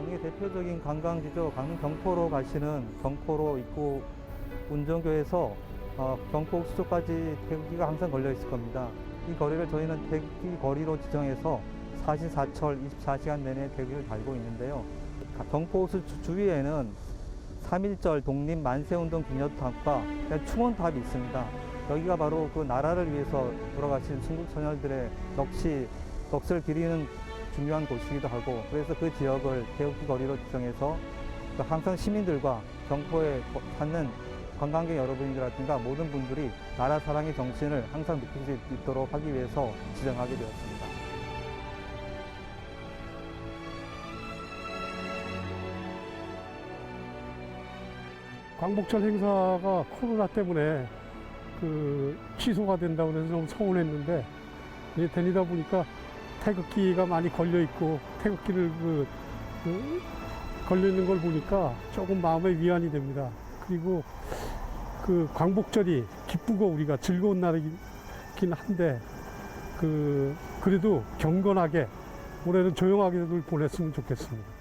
강릉의 대표적인 관광지죠. 강릉 경포로 가시는 경포로 입구 운정교에서 어, 경포 옥수조까지 태극기가 항상 걸려 있을 겁니다. 이 거리를 저희는 태극기 거리로 지정해서 사신사철 24시간 내내 태극기를 달고 있는데요. 가- 경포 옥수 주- 주위에는 3.1절 독립 만세운동 기념탑과 충원탑이 있습니다. 여기가 바로 그 나라를 위해서 돌아가신 순국 선열들의 역시 넋을 기리는 중요한 곳이기도 하고 그래서 그 지역을 태극기 거리로 지정해서 그 항상 시민들과 경포에 거- 찾는 관광객 여러분이라든가 모든 분들이 나라 사랑의 정신을 항상 느낄 수 있도록 하기 위해서 지정하게 되었습니다. 광복절 행사가 코로나 때문에 그 취소가 된다고 해서 너무 서운했는데 이제 다니다 보니까 태극기가 많이 걸려 있고 태극기를 그, 그 걸려 있는 걸 보니까 조금 마음의 위안이 됩니다. 그리고 그 광복절이 기쁘고 우리가 즐거운 날이긴 한데 그 그래도 경건하게 올해는 조용하게 보냈으면 좋겠습니다.